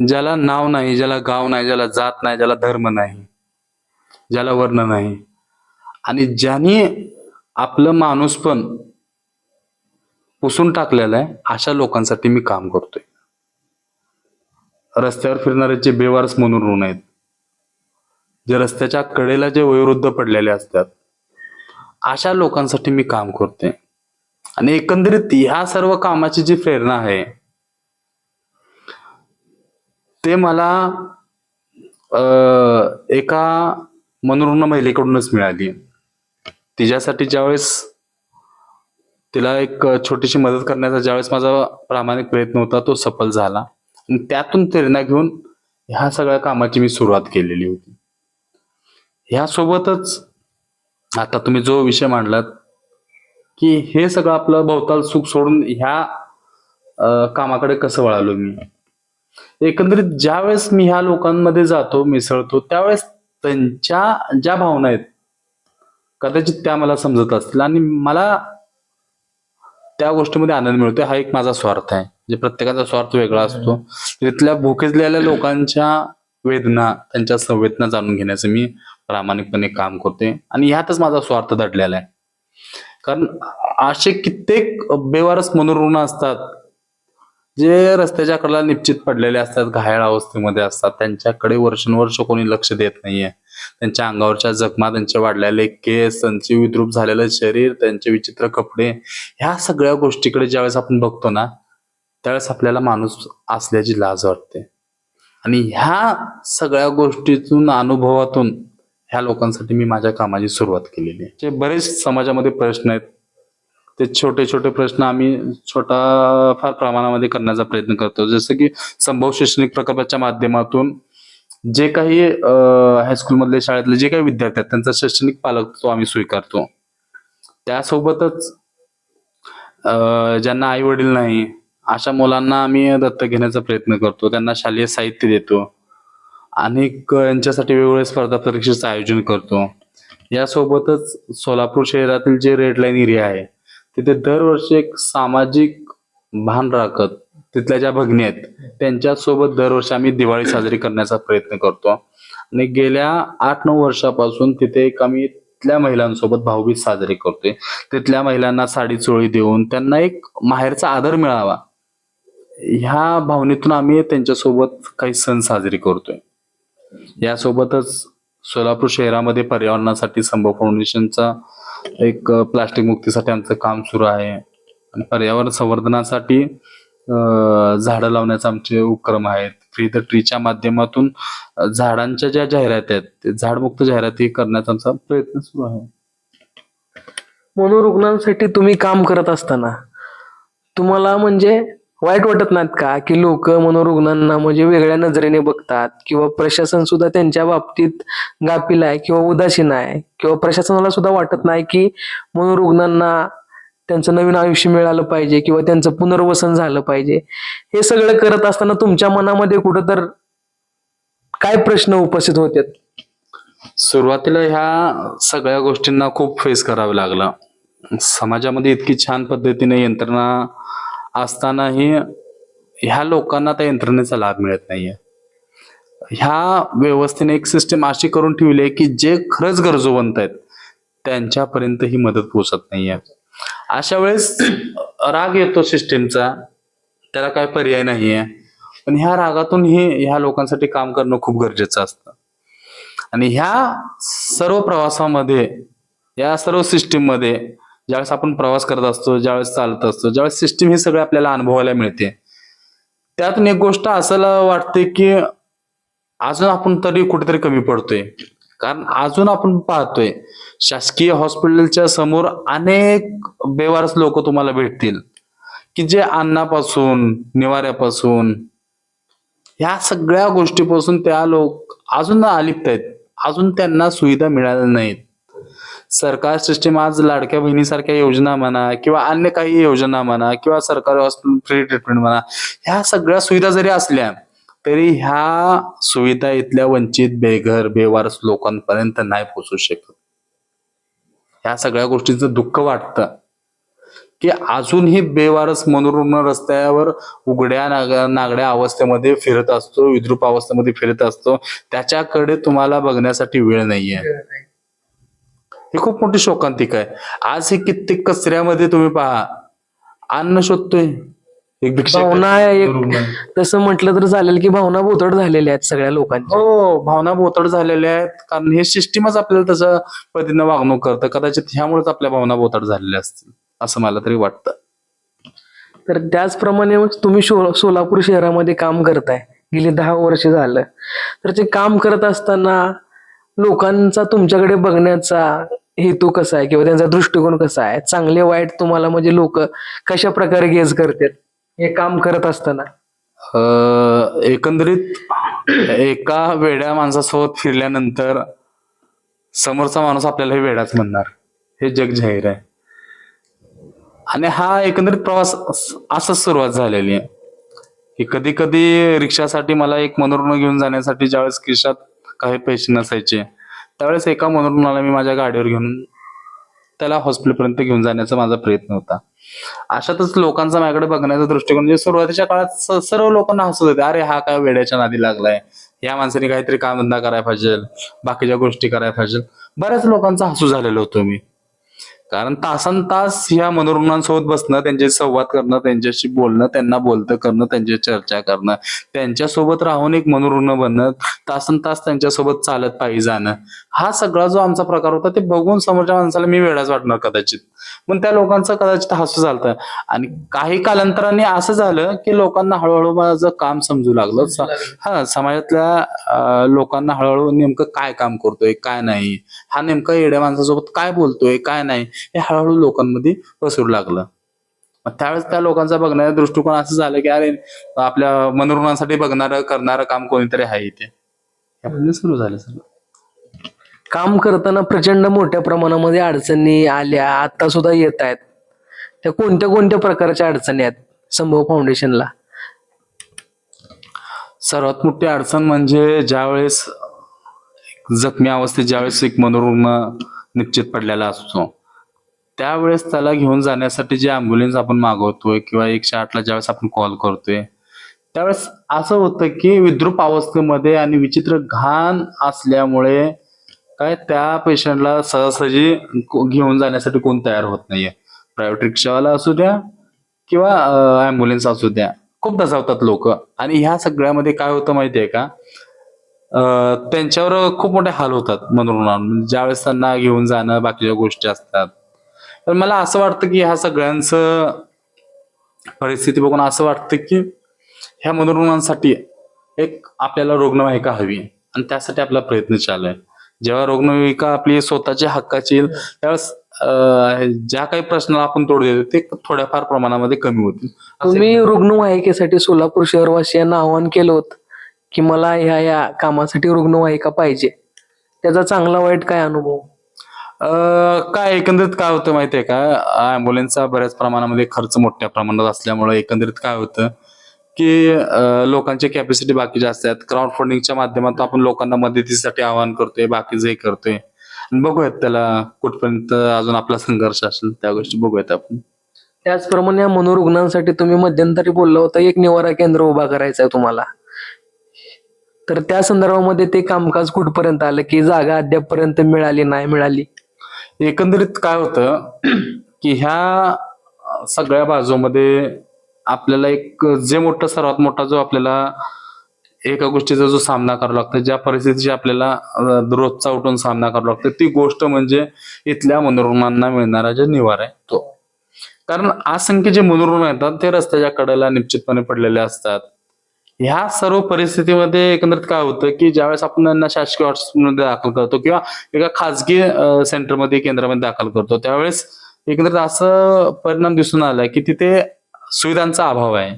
ज्याला नाव नाही ज्याला गाव नाही ज्याला जात नाही ज्याला धर्म नाही ज्याला वर्ण नाही. आणि ज्यांनी आपलं माणूस पण पुसून टाकलेलं आहे अशा लोकांसाठी मी काम करतोय. रस्त्यावर फिरणारे जे बेवारस म्हणून ऋण आहेत जे रस्त्याच्या कडेला जे वयोवृद्ध पडलेले असतात अशा लोकांसाठी मी काम करतोय. आणि एकंदरीत ह्या सर्व कामाची जी प्रेरणा आहे ते मला एका मनोरुग्ण महिलेकडूनच मिळाली. तिच्यासाठी ज्यावेळेस तिला एक छोटीशी मदत करण्याचा ज्यावेळेस माझा प्रामाणिक प्रयत्न होता तो सफल झाला. त्यातून प्रेरणा घेऊन ह्या सगळ्या कामाची मी सुरुवात केलेली होती. ह्यासोबतच आता तुम्ही जो विषय मांडलात की हे सगळं आपलं भोवताल सुख सोडून ह्या कामाकडे कसं वळालो मी? एकंदरीत ज्या वेळेस मी ह्या लोकांमध्ये जातो मिसळतो त्यावेळेस त्यांच्या ज्या भावना आहेत कदाचित त्या मला समजत असतील. आणि मला त्या गोष्टीमध्ये आनंद मिळतो हा एक माझा स्वार्थ आहे. म्हणजे प्रत्येकाचा स्वार्थ वेगळा असतो. तिथल्या भुकेजलेल्या लोकांच्या वेदना त्यांच्या संवेदना जाणून घेण्याचं मी प्रामाणिकपणे काम करते आणि ह्यातच माझा स्वार्थ दडलेला आहे. कारण असे कित्येक बेवारस मनोरुग्ण असतात जे रस्त्याच्या कडेला निश्चित पडलेले असतात घायाळ अवस्थेमध्ये असतात त्यांच्याकडे वर्षानुवर्ष कोणी लक्ष देत नाहीये. त्यांच्या अंगावरच्या जखमा त्यांचे वाढलेले केस त्यांचे विद्रूप झालेलं शरीर त्यांचे विचित्र कपडे ह्या सगळ्या गोष्टीकडे ज्यावेळेस आपण बघतो ना त्यावेळेस आपल्याला माणूस असल्याची लाज वाटते. आणि ह्या सगळ्या गोष्टीतून अनुभवातून ह्या लोकांसाठी मी माझ्या कामाची सुरुवात केलेली आहे. जे बरेच समाजामध्ये प्रश्न आहेत ते छोटे छोटे प्रश्न आम्ही छोटा फार प्रमाणामध्ये करण्याचा प्रयत्न करतो. जसं की संभव शैक्षणिक प्रकल्पाच्या माध्यमातून जे काही हायस्कूलमधले शाळेतले जे काही विद्यार्थी आहेत त्यांचा शैक्षणिक पालक तो आम्ही स्वीकारतो. त्यासोबतच ज्यांना आई वडील नाही अशा मुलांना आम्ही दत्तक घेण्याचा प्रयत्न करतो. त्यांना शालेय साहित्य देतो. आणि यांच्यासाठी वेगवेगळ्या स्पर्धा परीक्षेचं आयोजन करतो. यासोबतच सोलापूर शहरातील जे रेड लाईन एरिया आहे तिथे दरवर्षी एक सामाजिक भान राखत तिथल्या ज्या भगिनी आहेत त्यांच्यासोबत दरवर्षी आम्ही दिवाळी साजरी करण्याचा प्रयत्न करतो. आणि गेल्या आठ नऊ वर्षापासून तिथे एक आम्ही तिथल्या महिलांसोबत भाऊबीज साजरी करतोय. तिथल्या महिलांना साडी चोळी देऊन त्यांना एक माहेरचा आदर मिळावा. ह्या भावनेतून आम्ही त्यांच्यासोबत काही सण साजरे करतोय. यासोबतच सोलापूर शहरामध्ये पर्यावरणासाठी संभव फाउंडेशनचा एक प्लास्टिक मुक्तीसाठी आमचं काम सुरू आहे. आणि पर्यावरण संवर्धनासाठी झाडं लावण्याचे आमचे उपक्रम आहेत. फ्री द ट्रीच्या माध्यमातून झाडांच्या ज्या जाहिराती आहेत ते झाडमुक्त जाहिराती करण्याचा आमचा प्रयत्न सुरू आहे. मनोरुग्णांसाठी तुम्ही काम करत असताना तुम्हाला म्हणजे वाईट वाटत नाहीत का? की लोक मनोरुग्णांना म्हणजे वेगळ्या नजरेने बघतात किंवा प्रशासन सुद्धा त्यांच्या बाबतीत गाफील आहे किंवा उदासीन आहे किंवा प्रशासनाला सुद्धा वाटत नाही की मनोरुग्णांना त्यांचं नवीन आयुष्य मिळालं पाहिजे किंवा त्यांचं पुनर्वसन झालं पाहिजे. हे सगळं करत असताना तुमच्या मनामध्ये कुठं तर काय प्रश्न उपस्थित होतात? सुरुवातीला ह्या सगळ्या गोष्टींना खूप फेस करावं लागलं. समाजामध्ये इतकी छान पद्धतीने यंत्रणा असतानाही ह्या लोकांना त्या यंत्रणेचा लाभ मिळत नाहीये. ह्या व्यवस्थेने एक सिस्टम अशी करून ठेवली आहे की जे खरंच गरजूवंत आहेत त्यांच्यापर्यंत ही मदत पोहोचत नाहीये. अशा वेळेस राग येतो सिस्टीमचा त्याला काय पर्याय नाहीये. पण ह्या रागातून हे ह्या लोकांसाठी काम करणं खूप गरजेचं असतं. आणि ह्या सर्व प्रवासामध्ये या सर्व सिस्टीममध्ये ज्यावेळेस आपण प्रवास करत असतो ज्यावेळेस चालत असतो ज्यावेळेस सिस्टीम ही सगळं आपल्याला अनुभवायला मिळते. त्यातून एक गोष्ट असं वाटते की अजून आपण तरी कुठेतरी कमी पडतोय. कारण अजून आपण पाहतोय शासकीय हॉस्पिटलच्या समोर अनेक बेवारस लोक तुम्हाला भेटतील. की जे अन्नापासून निवाऱ्यापासून ह्या सगळ्या गोष्टीपासून त्या लोक अजून अलिप्त आहेत. अजून त्यांना सुविधा मिळाल्या नाहीत. सरकार सिस्टीम आज लाडक्या बहिणीसारख्या योजना म्हणा किंवा अन्य काही योजना म्हणा किंवा सरकारी हॉस्पिटल फ्री ट्रीटमेंट म्हणा ह्या सगळ्या सुविधा जरी असल्या तरी ह्या सुविधा इथल्या वंचित बेघर बेवारस लोकांपर्यंत नाही पोहोचू शकत. ह्या सगळ्या गोष्टीचं दुःख वाटतं. की अजूनही बेवारस मनोरुग्ण रस्त्यावर उघड्या नाग नागड्या अवस्थेमध्ये फिरत असतो विद्रूप अवस्थेमध्ये फिरत असतो त्याच्याकडे तुम्हाला बघण्यासाठी वेळ नाहीये. ही खूप मोठी शोकांतिका आहे. आज हे कित्येक कचऱ्यामध्ये तुम्ही पहा. अन्न शोधतोय. एक भावना एक. तसं म्हटलं तर चालेल की भावना बोथट झालेल्या आहेत सगळ्या लोकांच्या हो भावना बोतड झालेल्या आहेत. कारण हे सिस्टीमच आपल्याला तसं पद्धतीनं वागणूक करतं. कदाचित ह्यामुळेच आपल्या भावना बोतड झालेल्या असतील असं मला तरी वाटतं. तर त्याचप्रमाणे मग तुम्ही सोलापूर शहरामध्ये काम करताय. गेली दहा वर्ष झालं. तर ते काम करत असताना लोकांचा तुमच्याकडे बघण्याचा हेतू कसा आहे किंवा त्यांचा दृष्टिकोन कसा आहे? चांगले वाईट तुम्हाला म्हणजे लोक कशा प्रकारे गेज करतात? हे काम करत असताना. अं, एकंदरीत एका वेड्या माणसासोबत फिरल्यानंतर समोरचा माणूस आपल्याला हे वेडाच म्हणणार. हे जग जाहीर आहे. आणि हा एकंदरीत प्रवास अस- असंच सुरुवात झालेली आहे. की कधी कधी रिक्षासाठी मला एक मनोरुग्ण घेऊन जाण्यासाठी ज्यावेळेस खिशात काही पैसे नसायचे त्यावेळेस एका मनोरुग्णाला मी माझ्या गाडीवर घेऊन त्याला हॉस्पिटलपर्यंत घेऊन जाण्याचा माझा प्रयत्न होता. अशातच लोकांचा माझ्याकडे बघण्याचा दृष्टिकोन म्हणजे सुरुवातीच्या काळात सर्व लोकांना हसत होते. अरे हा काय वेड्याच्या नादी लागलाय. या माणसाने काहीतरी काम धंदा करायला पाहिजे. बाकीच्या गोष्टी करायला पाहिजे. बऱ्याच लोकांचा हसू झालेलो होतो मी. कारण तासन तास ह्या मनोरुग्णांसोबत बसणं त्यांचे संवाद करणं त्यांच्याशी बोलणं त्यांना बोलतं करणं त्यांची चर्चा करणं त्यांच्यासोबत राहून एक मनोरुग्ण बनणं तासन तास त्यांच्यासोबत चालत पायी जाणं. हा सगळा जो आमचा प्रकार होता ते बघून समोरच्या माणसाला मी वेळाच वाटणार कदाचित. पण त्या लोकांचं कदाचित हसू झालं आणि काही कालांतराने असं झालं की लोकांना हळूहळू माझं काम समजू लागलं. हा समाजातल्या लोकांना हळूहळू नेमकं काय काम करतोय काय नाही? हा नेमका येड्या माणसासोबत काय बोलतोय काय नाही? हे हळूहळू लोकांमध्ये पसरू लागलं. त्यावेळेस त्या लोकांचा बघण्याचा दृष्टिकोन असं झालं की अरे आपल्या मनोरुग्णांसाठी बघणारं करणारं काम कोणीतरी आहे इथे. यामध्ये सुरू झालं सगळं. काम करताना प्रचंड मोठ्या प्रमाणामध्ये अडचणी आल्या. आता सुद्धा येत आहेत. त्या कोणत्या कोणत्या प्रकारच्या अडचणी आहेत संभव फाउंडेशनला सर्वात मोठी अडचण म्हणजे ज्यावेळेस जखमी अवस्थेत ज्यावेळेस एक मनोरुग्ण निश्चित पडलेला असतो त्यावेळेस त्याला घेऊन जाण्यासाठी जे अँब्युलन्स आपण मागवतोय किंवा एकशे आठला ज्यावेळेस आपण कॉल करतोय त्यावेळेस असं होतं की विद्रूप अवस्थेमध्ये आणि विचित्र घाण असल्यामुळे काय त्या पेशंटला सहजासहजी घेऊन जाण्यासाठी कोण तयार होत नाहीये. प्रायव्हेट रिक्षावाला असू द्या किंवा ॲम्ब्युलन्स असू द्या. खूप दसावतात लोक. आणि ह्या सगळ्यामध्ये काय होतं माहितीये का? त्यांच्यावर खूप मोठे हाल होतात मनोरुग्णांवर. म्हणजे ज्यावेळेस त्यांना घेऊन जाणं बाकीच्या गोष्टी असतात. तर मला असं वाटतं की ह्या सगळ्यांचं परिस्थिती बघून असं वाटतं की ह्या मनोरुग्णांसाठी एक आपल्याला रुग्णवाहिका हवी. आणि त्यासाठी आपला प्रयत्न चालू आहे. जेव्हा रुग्णवाहिका आपली स्वतःच्या हक्काची येईल त्यावेळेस ज्या काही प्रश्नाला आपण तोड देतो ते थोड्याफार प्रमाणामध्ये कमी होतील. तुम्ही रुग्णवाहिकेसाठी सोलापूर शहरवासियांना आवाहन केलं होतं की मला ह्या या कामासाठी रुग्णवाहिका पाहिजे. त्याचा चांगला वाईट काय अनुभव? काय एकंदरीत काय होतं माहितीये का? अँब्युलन्सचा बऱ्याच प्रमाणामध्ये खर्च मोठ्या प्रमाणात असल्यामुळे एकंदरीत काय होतं? की लोकांची कॅपॅसिटी बाकी जास्त आहेत. क्राऊड फंडिंगच्या माध्यमातून आपण लोकांना मदतीसाठी आवाहन करतोय बाकीचं हे करतोय. बघूयात त्याला कुठपर्यंत अजून आपला संघर्ष असेल त्या गोष्टी बघूयात आपण. त्याचप्रमाणे या मनोरुग्णांसाठी तुम्ही मध्यंतरी बोलला होता एक निवारा केंद्र उभा करायचं आहे तुम्हाला. तर त्या संदर्भामध्ये ते कामकाज कुठपर्यंत आलं की जागा अद्यापपर्यंत मिळाली नाही मिळाली? एकंदरीत काय होतं की ह्या सगळ्या बाजूमध्ये आपल्याला एक जे मोठं सर्वात मोठा जो आपल्याला एका गोष्टीचा जो सामना करावा लागतो ज्या परिस्थितीची आपल्याला रोजचा उठून सामना करावा लागतो ती गोष्ट म्हणजे इथल्या मनोरुग्णांना मिळणारा जे निवार आहे तो. कारण असंख्य जे मनोरुग्ण येतात ते रस्त्याच्या कडेला निश्चितपणे पडलेले असतात. ह्या सर्व परिस्थितीमध्ये एकंदरीत काय होतं की ज्यावेळेस आपण त्यांना शासकीय हॉस्पिटलमध्ये दाखल करतो किंवा एका खाजगी सेंटरमध्ये केंद्रामध्ये दाखल करतो त्यावेळेस एकंदरीत असं परिणाम दिसून आलाय की तिथे सुविधांचा अभाव आहे.